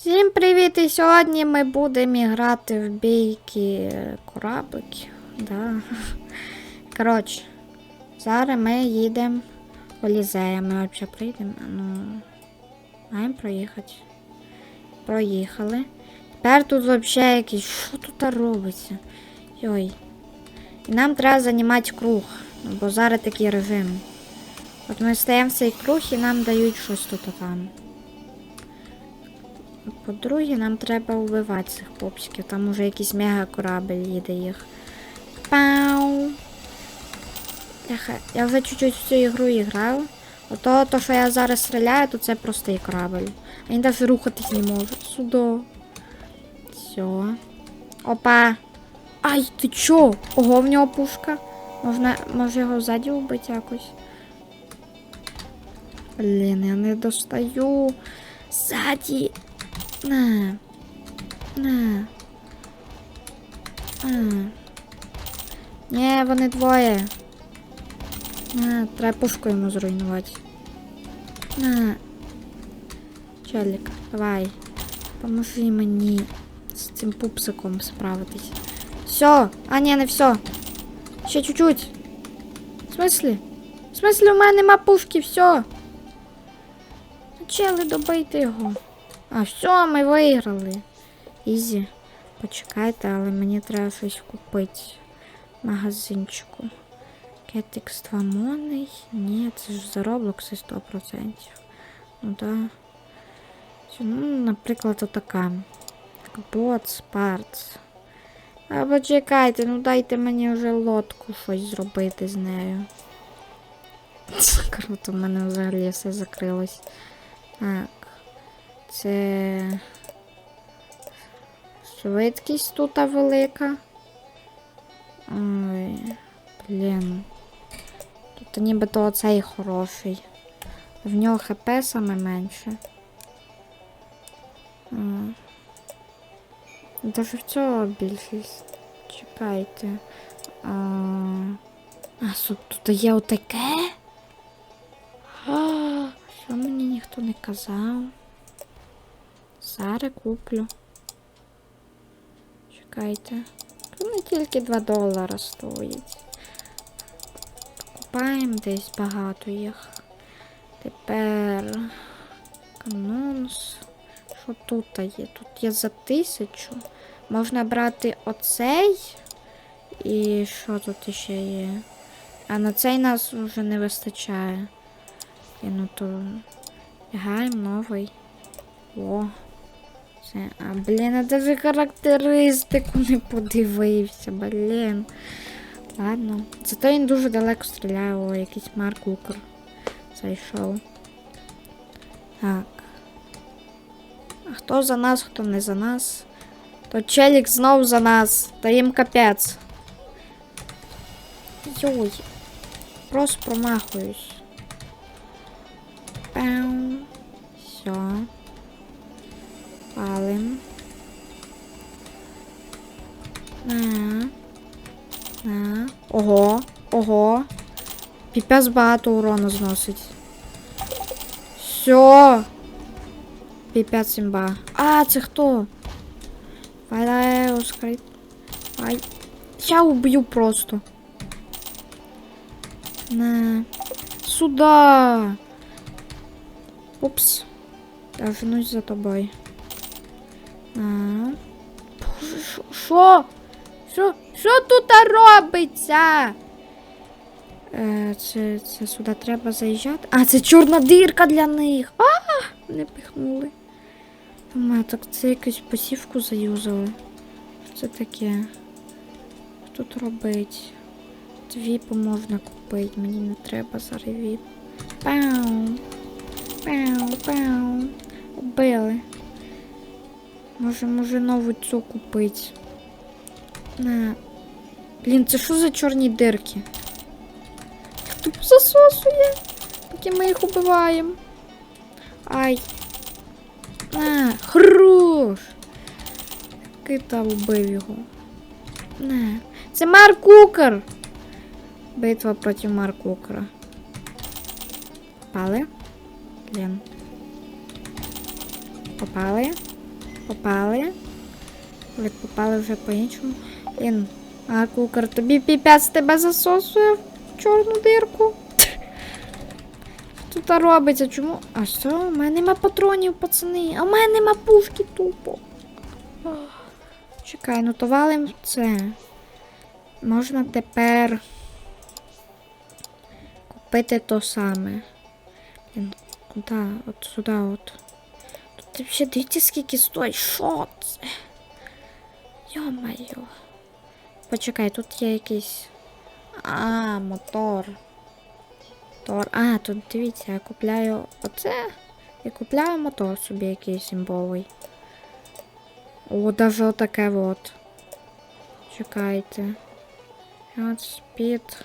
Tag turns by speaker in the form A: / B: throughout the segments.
A: Всім привіт! І сьогодні ми будемо грати в бійки кораблики. Да. Коротше, зараз ми їдемо в Лізея. Ми взагалі прийдемо. Ну, маємо проїхати. Проїхали. Тепер тут взагалі якийсь. Що тут робиться? Йой. І нам треба займати круг. Бо зараз такий режим. От ми стаємо в цей круг і нам дають щось тут там. По-друге, нам треба вбивати цих попсиків. Там уже якийсь мега корабль їде їх. Пау! Я вже чуть-чуть в цю ігру грав. Ото, то, що я зараз стріляю, то це простий корабль. Він навіть рухатись не може. Сюди. Все. Опа. Ай, ти чо? Ого, в нього пушка. Можна, може його ззаді вбити якось. Блін, я не достаю. Ззаді. На. На. Вони двоє. На, треба пушку йому зруйнувати. На. Челік, давай. Поможи мені з цим пупсиком справитись. Все. А, ні, не все. Ще чуть-чуть. В смислі? В смислі, у мене нема пушки, все. Чели, добийте його. А все, ми виграли. Ізі. Почекайте, але мені треба щось купити в магазинчику. Кетикс 2 моний. Ні, це ж за Роблокси 100%. Ну да. Ну, наприклад, отака. Бот, спарц. А почекайте, ну дайте мені вже лодку щось зробити з нею. Круто, в мене взагалі все закрилось. Так. Це швидкість тут велика. Ой, блін. Тут нібито оцей хороший. В нього хп саме менше. Даже в цього більшість. Чекайте. А, суп, тут є отаке? А, що мені ніхто не казав? Зараз куплю. Чекайте. Тут не тільки 2 долара стоїть. Купаємо десь багато їх. Тепер канонс. Що тут є? Тут є за тисячу. Можна брати оцей. І що тут ще є? А на цей нас вже не вистачає. І ну то лягаємо новий. О. А, блін, я даже характеристику не подивився, блін. Ладно. Зато він дуже далеко стріляє, о, якийсь Марк Укр зайшов. Так. А хто за нас, хто не за нас? То челік знов за нас. Та їм капець. Йой. Просто промахуюсь. Піпець багато урону зносить. Все. Піпець імба. А, це хто? Давай, давай, ускорить. Ай. Я уб'ю просто. На. Сюда. Упс. Я женусь за тобою. А. Боже, що? Що? Що? Що тут робиться? Е, це, це сюди треба заїжджати. А, це чорна дирка для них. А, не пихнули. Думаю, так це якусь посівку заюзали. Що це таке? Що тут робить? Віпу можна купити, мені не треба зараз віп. Пау. Пау, пау. Убили. Може, може нову цю купити. Блін, це що за чорні дирки? Засосує, поки ми їх убиваємо. Ай. На, хорош. Кита вбив його. На. Це Марк Кукер. Битва проти Марк. Попали? Блін. Попали? Попали. Ви попали вже по-іншому. Блін, а кукар, тобі піпець тебе засосує чорну дирку. Тут робиться? Чому? А що? У мене нема патронів, пацани. А в мене нема пушки тупо. Чекай, ну то валим це. Можна тепер купити то саме. Блін, Куди? От сюди от. Тут взагалі дивіться, скільки стоїть. Що це? Йо-моє. Почекай, тут є якийсь. А, мотор. Мотор. А, тут дивіться, я купляю оце. І купляю мотор собі якийсь імбовий. О, даже отаке от. Чекайте. От спід.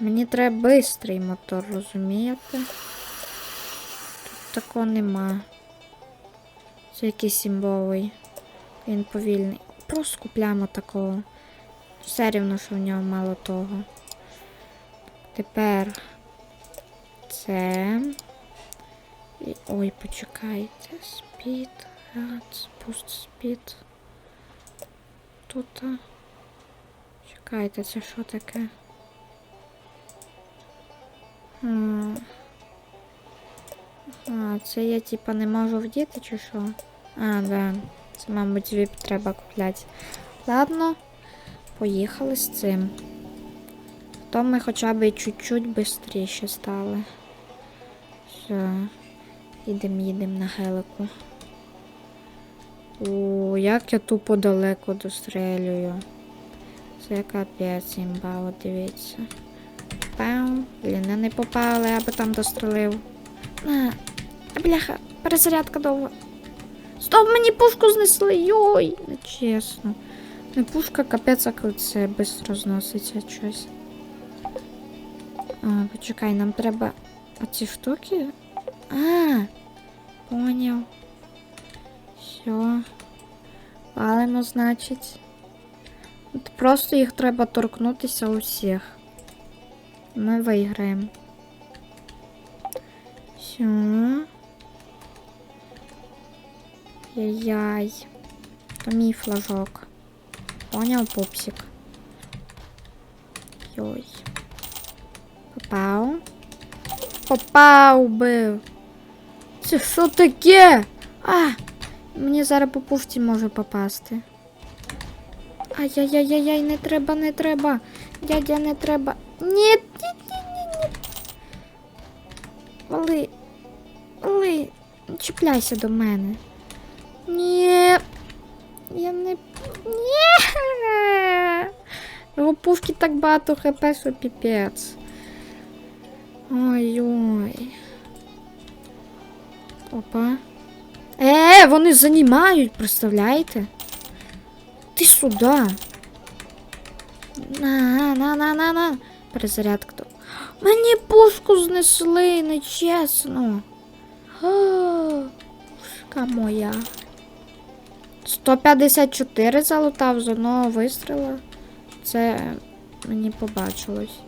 A: Мені треба бистрий мотор, розумієте? Тут такого нема. Це якийсь імбовий. Він повільний. Просто купляємо такого. Все рівно, що в нього мало того. Тепер це. І... Ой, почекайте. Спід. Рад, спуст спід. Тут. Чекайте, це що таке? А, це я типа не можу вдіти чи що? А, да. Це, мабуть, віп треба купляти. Ладно, поїхали з цим. То ми хоча б чуть-чуть швидше стали. Все. Їдем, їдем на гелику. О, як я тупо далеко дострелюю. Це капець імба, дивіться. Пау. Блін, не попали, я би там дострелив. А, бляха, перезарядка довго. Стоп, мені пушку знесли. Йой, нечесно. Не пушка, капець, коли це швидко зноситься щось. Почекай, нам треба оці штуки. А, поняв. Все. Валимо, значить. От просто їх треба торкнутися усіх. Ми виграємо. Все. Яй-яй. Мій флажок. Поняв, пупсик? Йой. Попав. Попав бив. Це що таке? А! Мені зараз по пушці може попасти. Ай-яй-яй-яй, не треба, не треба. Дядя, не треба. Ні, ні, ні, ні, ні. Вали. Вали. Чіпляйся до мене. Ні. Я не. Ні. Його пушки так багато хп, що піпець. Ой-ой. Опа. Е, вони занімають, представляєте? Ти сюди. На, на, на, на, на. Перезарядка. то- Мені пушку знесли, нечесно. Пушка моя. 154 залутав з одного вистріла. Це мені побачилось.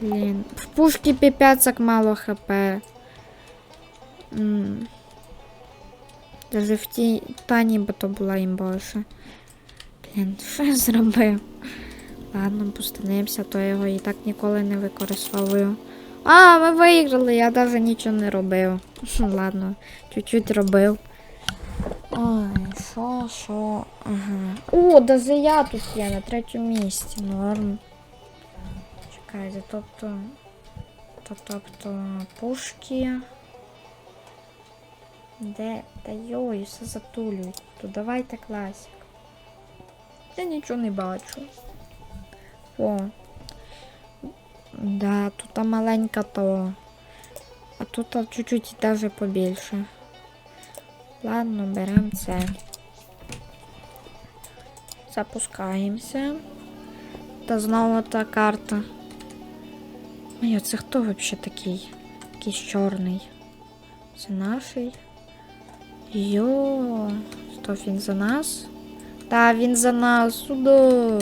A: Блін. В пушки піпецак мало хп. М. Даже в тій тані би то була їм більше. Блін, що я зробив? Ладно, постанемося, то я його і так ніколи не використовую. А, ми виграли, я навіть нічого не робив. Ладно, чуть-чуть робив. Ой, що, що? Ага. О, даже я тут є на третьому місці. Норм. Чекайте, тобто. То, тобто пушки. Де? Та йой, все затулюють. То давайте класик. Я нічого не бачу. О. Да, тут маленька то. А тут чуть-чуть даже побільше. Ладно, беремо це. Запускаємося. Та знову та карта. Ой, а це хто взагалі такий? Якийсь чорний. Це наший. Йо, стоп, він за нас? Та, він за нас, сюди.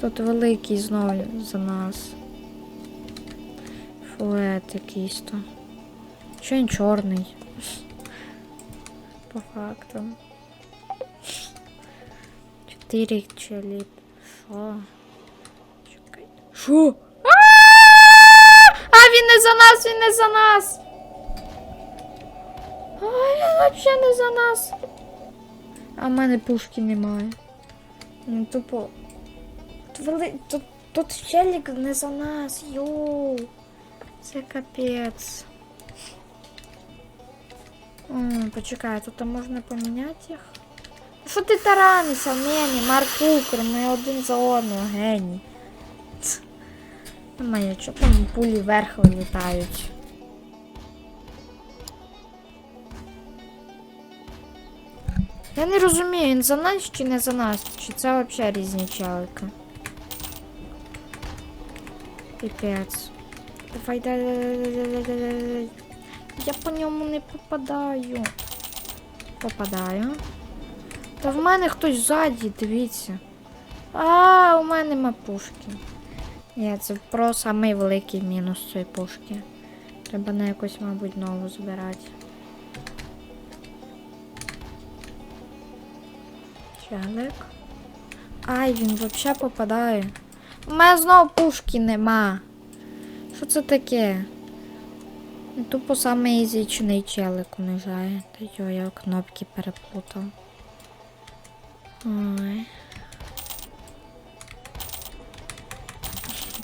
A: Тут великий знову за нас. Фует якийсь то. Що він чорний? По факту. Чотири челіп. Що? Чекай. Що? А! Він не за нас, він не за нас. А він взагалі не за нас. А в мене пушки немає. Ну, тупо. Тут, тут челік не за нас, йоу. Це капець. М почекай, тут можна поміняти їх. Ну, що ти таранися? Мені, Марк Кукер, ми один за одного, геній. Немає, чого там пулі вверх вилітають. Я не розумію, він за нас чи не за нас, чи це взагалі різні чоловіки. Піпець. Давай, дай, дай, дай, дай, дай. Я по ньому не попадаю. Попадаю. Та в мене хтось ззаді, дивіться. А, у мене нема пушки. Ні, це про самий великий мінус цієї пушки. Треба на якусь, мабуть, нову збирати. Челик. Ай, він взагалі попадає. У мене знову пушки нема. Що це таке? Тупо саме ізічний челик унижає. Та йо, я кнопки переплутав. Ой.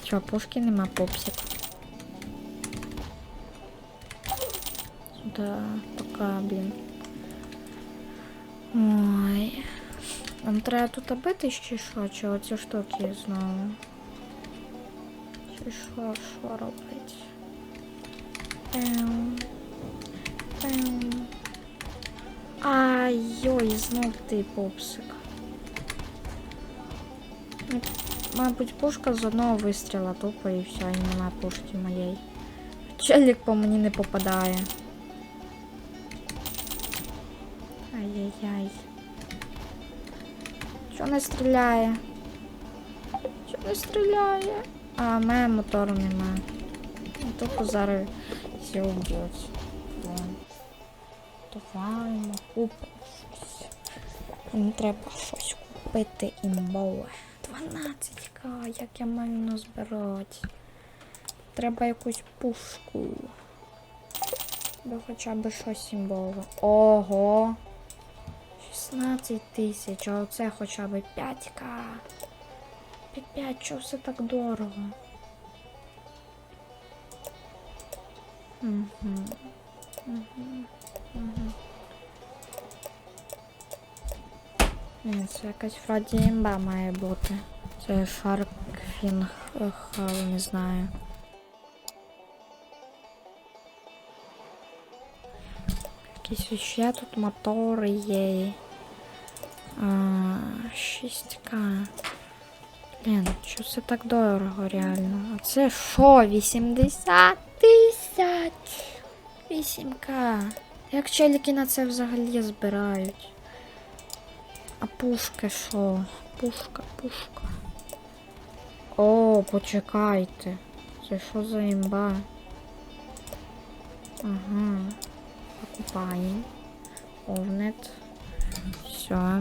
A: Чо, пушки нема пупсик. Да, пока, блін. Ой. Нам треба тут бити чи що? Чи оці штуки знову? Чи що, що робить? Ай-йой, знов ти пупсик. Ну, Мабуть, пушка з одного вистріла тупо і все, і нема пушки моєї. Челік по мені не попадає. Ай-яй-яй. Чо не стріляє? Чо не стріляє? А, в мене мотору нема. Ну, Тупо зараз все. Вон. Давай, ми купимо щось. Мені треба щось купити імбове. 12к, як я маю назбирати. Треба якусь пушку. Бо хоча б щось імбове. Ого! 16 тисяч, а оце хоча б 5к. 5, чого все так дорого? Угу. Угу. Угу. Ні, це якась вроді імба має бути. Це Шаркфінг, не знаю. Якісь ще тут мотори є. А, 6К. Блін, що це так дорого реально? А це що? 80 тисяч? 8К. Як челіки на це взагалі збирають? А пушка що? Пушка, пушка. О, почекайте. Це що за імба? Ага. Покупаємо. Овнет. Все.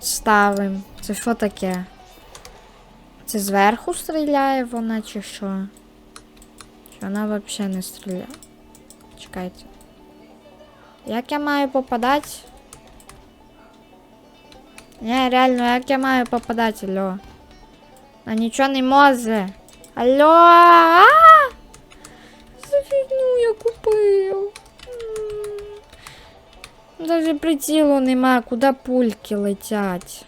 A: Ставим. Це що таке? Це зверху стріляє вона чи що? Чи вона взагалі не стріляє? Чекайте. Як я маю попадати? Не, реально, як я маю попадати, алло? А нічого не може. Алло! А! За фігню я купив. М. Даже прицілу нема, куди пульки летять.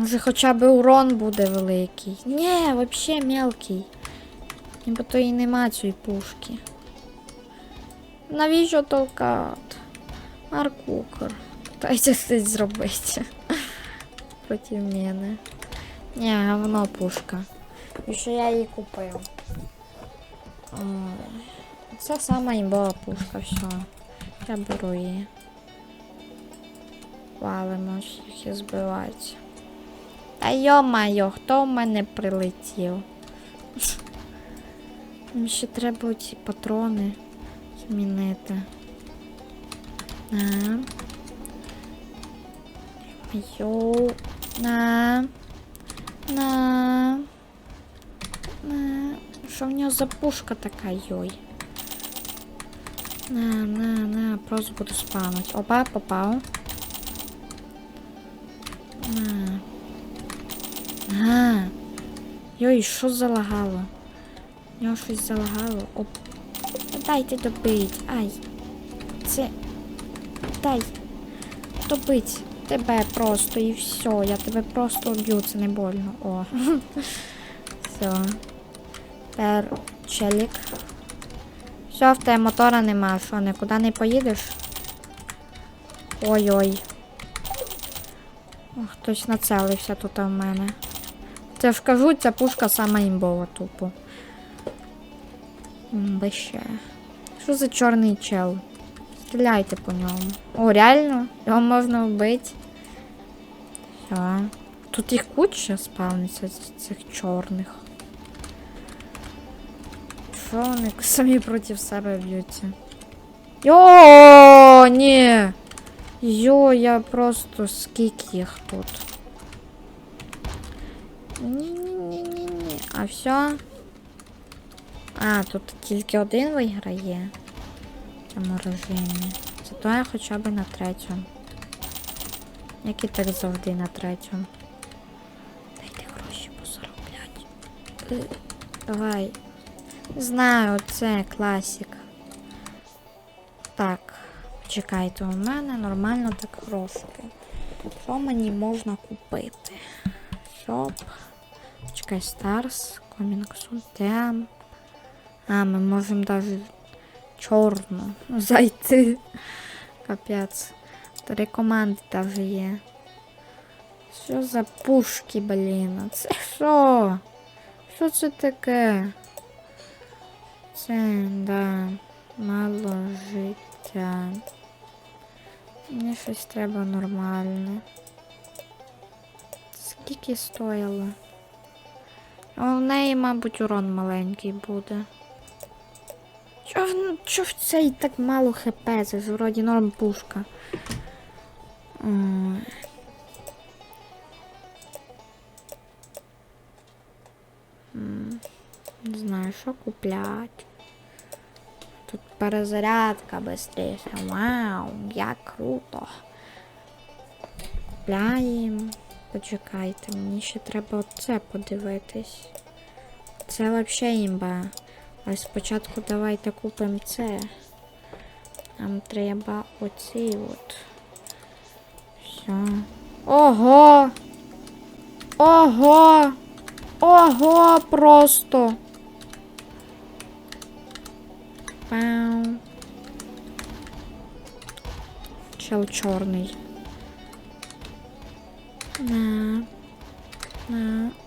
A: Може хоча б урон буде великий. Ні, вообще мелкий. Ніби то і нема цієї пушки. Навіщо толкати? Маркукер. Дайте щось зробити. Проти мене. Ні, говно пушка. І що я її купив. Це сама імбова пушка, все. Я беру її. Валимо їх і. Та йо-майо, хто в мене прилетів? Мені ще треба ці патрони. змінити. На. Йоу. На. На. На. Що в нього за пушка така, йой? На, на, на, просто буду спамить. Опа, попав. Йой, що залагало? В нього щось залагало. Оп. Дайте добить. Ай. Це. Дай. Добить. Тебе просто і все. Я тебе просто вб'ю, це не больно. О. Все. Тепер челік. Все, в тебе мотора нема, що, нікуди не поїдеш? Ой-ой. Хтось нацелився тут у мене. Це ж кажу, ця пушка сама імбова тупо. Бище. Що за чорний чел? Стріляйте по ньому. О, реально? Його можна вбити. Все. Тут їх куча спавниться цих чорних. Що вони самі проти себе б'ються? Йо, ні. Йо, я просто скільки їх тут. Ні-ні-ні-ні-ні. А все? А, тут тільки один виграє в цьому режимі. Зато я хоча б на третьому. Як і так завжди на третьому. Дайте гроші позароблять. Е, Давай. Знаю, це класик. Так, чекайте, у мене нормально так грошики. Що мені можна купити? Шоп. Чекай, Старс, Комінгсун, Тем. А, ми можемо навіть чорну зайти. Капець. Три команди навіть є. Що за пушки, блін? Це що? Що це таке? Це, да, мало життя. Мені щось треба нормальне. Скільки стояло? О, в неї, мабуть, урон маленький буде. Чо, в- цей так мало хп? Це ж вроді норм пушка. Не знаю, що куплять. Тут перезарядка швидше. Вау, як круто. Купляємо. Почекайте, мені ще треба оце подивитись. Це взагалі імба. А спочатку давайте купимо це. Нам треба оці от. Все. Ого! Ого! Ого, просто. Пау. Чел чорний. На.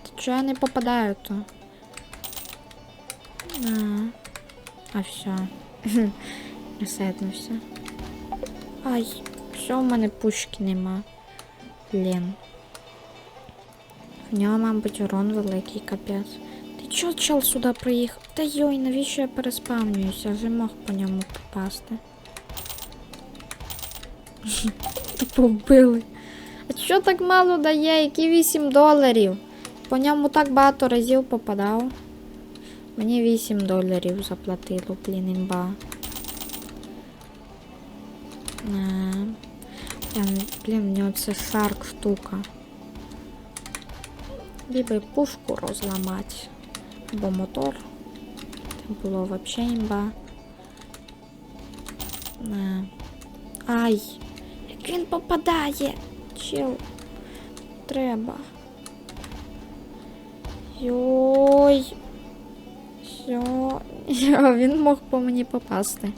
A: Ти чого я не попадаю то? На. А все. Ресетнувся. Ай, все, у мене пушки нема. Блін. В нього, мабуть, урон великий капець. Ти чо чел сюди приїхав? Та йой, навіщо я переспавнююся? Вже мог по ньому попасти. Тупо вбили. А що так мало дає? Які 8 доларів? По ньому так багато разів попадав. Мені 8 доларів заплатило, блін, імба. Я, блін, в нього це шарк штука. Либо пушку розламати, або мотор. Це було взагалі імба. Ай! Як він попадає! Чел. Треба. Йой. Все. Він мог по мені попасти.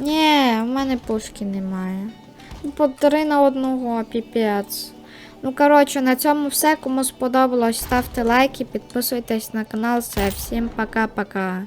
A: Ні, в мене пушки немає. По три на одного, піпець. Ну, коротше, на цьому все. Кому сподобалось, ставте лайки, підписуйтесь на канал. Все, всім пока-пока.